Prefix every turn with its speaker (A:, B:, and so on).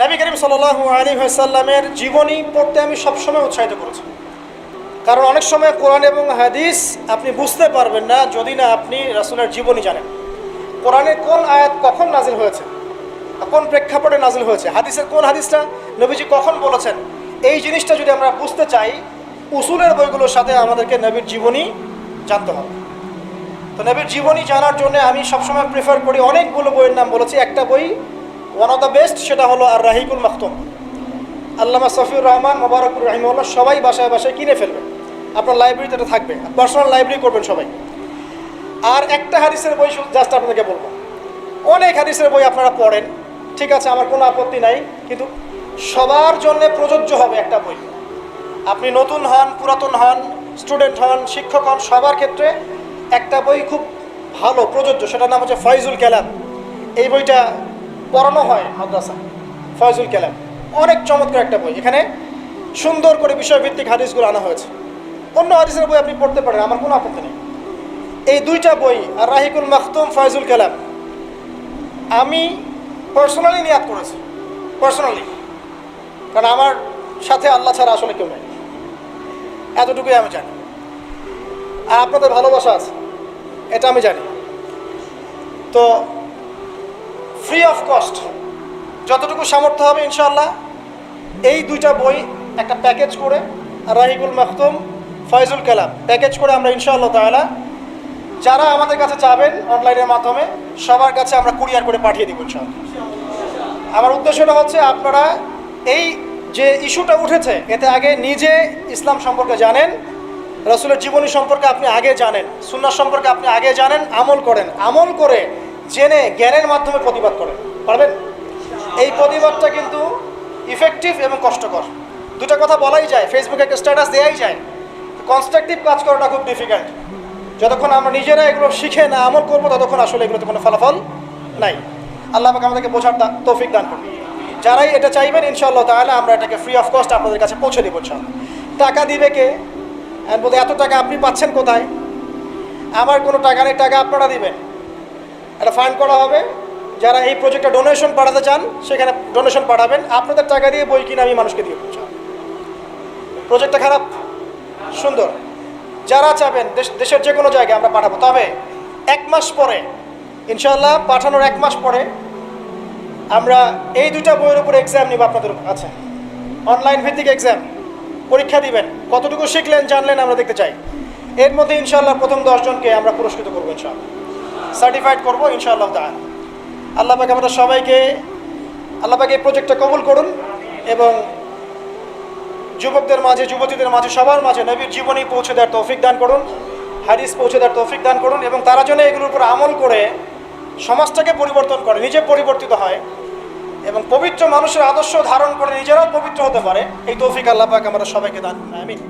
A: নবী করিম সাল্লাহ আলী সাল্লামের জীবনী পড়তে আমি সবসময় উৎসাহিত করেছি। কারণ অনেক সময় কোরআন এবং হাদিস আপনি বুঝতে পারবেন না যদি না আপনি রাসুলের জীবনী জানেন। কোরআনের কোন আয়াত কখন নাজিল হয়েছে কোন প্রেক্ষাপটে নাজিল হয়েছে? হাদিসের কোন হাদিসটা নবীজি কখন বলেছেন? এই জিনিসটা যদি আমরা বুঝতে চাই, উসুলের বইগুলোর সাথে আমাদেরকে নবীর জীবনী জানতে হবে। তো নবীর জীবনী জানার জন্য আমি সবসময় প্রেফার করি, অনেকগুলো বইয়ের নাম বলেছি। একটা বই ওয়ান অফ দ্য বেস্ট সেটা হলো আর রাহিকুল মাহতুম আল্লামা সফিউর রহমান মোবারকুর রহিমউল্লাহ সবাই বাসায় বাসায় কিনে ফেলবেন আপনার লাইব্রেরিতে এটা থাকবে। পার্সোনাল লাইব্রেরি করবেন সবাই। আর একটা হাদিসের বই জাস্ট আপনাদেরকে বলব। অনেক হাদিসের বই আপনারা পড়েন। ঠিক আছে, আমার কোনো আপত্তি নাই, কিন্তু সবার জন্য প্রযোজ্য হবে একটা বই। আপনি নতুন হন, পুরাতন হন স্টুডেন্ট হন, শিক্ষক হন, সবার ক্ষেত্রে একটা বই খুব ভালো, প্রযোজ্য। সেটার নাম হচ্ছে ফয়জুল কালাম। এই বইটা পড়ানো হয় মাদ্রাসা। ফয়জুল কালাম। অনেক চমৎকার একটা বই। এখানে সুন্দর করে বিষয়ভিত্তিক হাদিসগুলো আনা হয়েছে। অন্য হাদিসের বই আপনি পড়তে পারেন, আমার কোনো আপত্তি নেই। এই দুইটা বই আর রাহিকুল মাখতুম, ফয়জুল কালাম, আমি পার্সোনালি নিয়াদ করেছি। পার্সোনালি কারণ আমার সাথে আল্লাহ ছাড়া আসলে কেউ নেই। এতটুকুই আমি জানি। আর আপনাদের ভালোবাসা আছে, এটা আমি জানি। তো ফ্রি অফ কস্ট যতটুকু সামর্থ্য হবে ইনশাল্লাহ এই দুইটা বই একটা প্যাকেজ করে রাহিকুল মাহতুম ফয়জুল কালাম প্যাকেজ করে আমরা ইনশাআল্লাহ তাআলা যারা আমাদের কাছে চাবেন অনলাইনের মাধ্যমে, সবার কাছে আমরা কুরিয়ার করে পাঠিয়ে দিব ইনশাআল্লাহ। আমার উদ্দেশ্যটা হচ্ছে আপনারা এই যে ইস্যুটা উঠেছে, এতে আগে নিজে ইসলাম সম্পর্কে জানেন, রসুলের জীবনী সম্পর্কে আপনি আগে জানেন, সুন্নাহ সম্পর্কে আপনি আগে জানেন, আমল করেন। আমল করে জেনে জ্ঞানের মাধ্যমে প্রতিবাদ করেন পারবেন? এই প্রতিবাদটা কিন্তু ইফেক্টিভ এবং কষ্টকর। দুটো কথা বলাই যায় ফেসবুকে একটা স্ট্যাটাস দেওয়াই যায়। কনস্ট্রাকটিভ কাজ করাটা খুব ডিফিকাল্ট যতক্ষণ আমরা নিজেরা এগুলো শিখে না আমল করব, ততক্ষণ আসলে এগুলোতে কোনো ফলাফল নাই। আল্লাহ পাক আমাদেরকে বোঝার তৌফিক দান করবে যারাই এটা চাইবেন, ইনশাআল্লাহ তাহলে আমরা এটাকে ফ্রি অফ কস্ট আপনাদের কাছে পৌঁছে দেবো টাকা দিবে কে? বলতে এত টাকা আপনি পাচ্ছেন কোথায়? আমার কোনো টাকা নেই, টাকা আপনারা দিবেন। একটা ফান্ড করা হবে। যারা এই প্রজেক্টে ডোনেশন পাঠাতে চান, সেখানে ডোনেশন পাঠাবেন। আপনাদের টাকা দিয়ে বই কিনে আমি মানুষকে দিয়ে দেবো। প্রজেক্টটা খারাপ। সুন্দর। যারা চাবেন দেশের যে কোনো জায়গায় আমরা পাঠাবো। তবে এক মাস পরে ইনশাল্লাহ পাঠানোর এক মাস পরে আমরা এই দুটা বইয়ের উপর এক্সাম নিব আপনাদের আছে অনলাইন ভিত্তিক এক্সাম পরীক্ষা দিবেন। কতটুকু শিখলেন, জানলেন আমরা দেখতে চাই। এর মধ্যে ইনশাল্লাহ প্রথম দশজনকে আমরা পুরস্কৃত করব ইনশাল্লাহ সার্টিফাইড করব, ইনশাআল্লাহ তাহলে আল্লাহ পাক আমাদের সবাইকে, আল্লাহ পাক এই প্রজেক্টটা কবুল করুন এবং যুবকদের মাঝে, যুবতীদের মাঝে, সবার মাঝে নবীর জীবনী পৌঁছে দেওয়ার তৌফিক দান করুন, হাদিস পৌঁছে দেওয়ার তৌফিক দান করুন এবং তারা যেন এগুলোর উপর আমল করে সমাজটাকে পরিবর্তন করে, নিজে পরিবর্তিত হয় এবং পবিত্র মানুষের আদর্শ ধারণ করে নিজেরাও পবিত্র হতে পারে, এই তৌফিক আল্লাহ পাক আমরা সবাইকে দান করুন। আমিন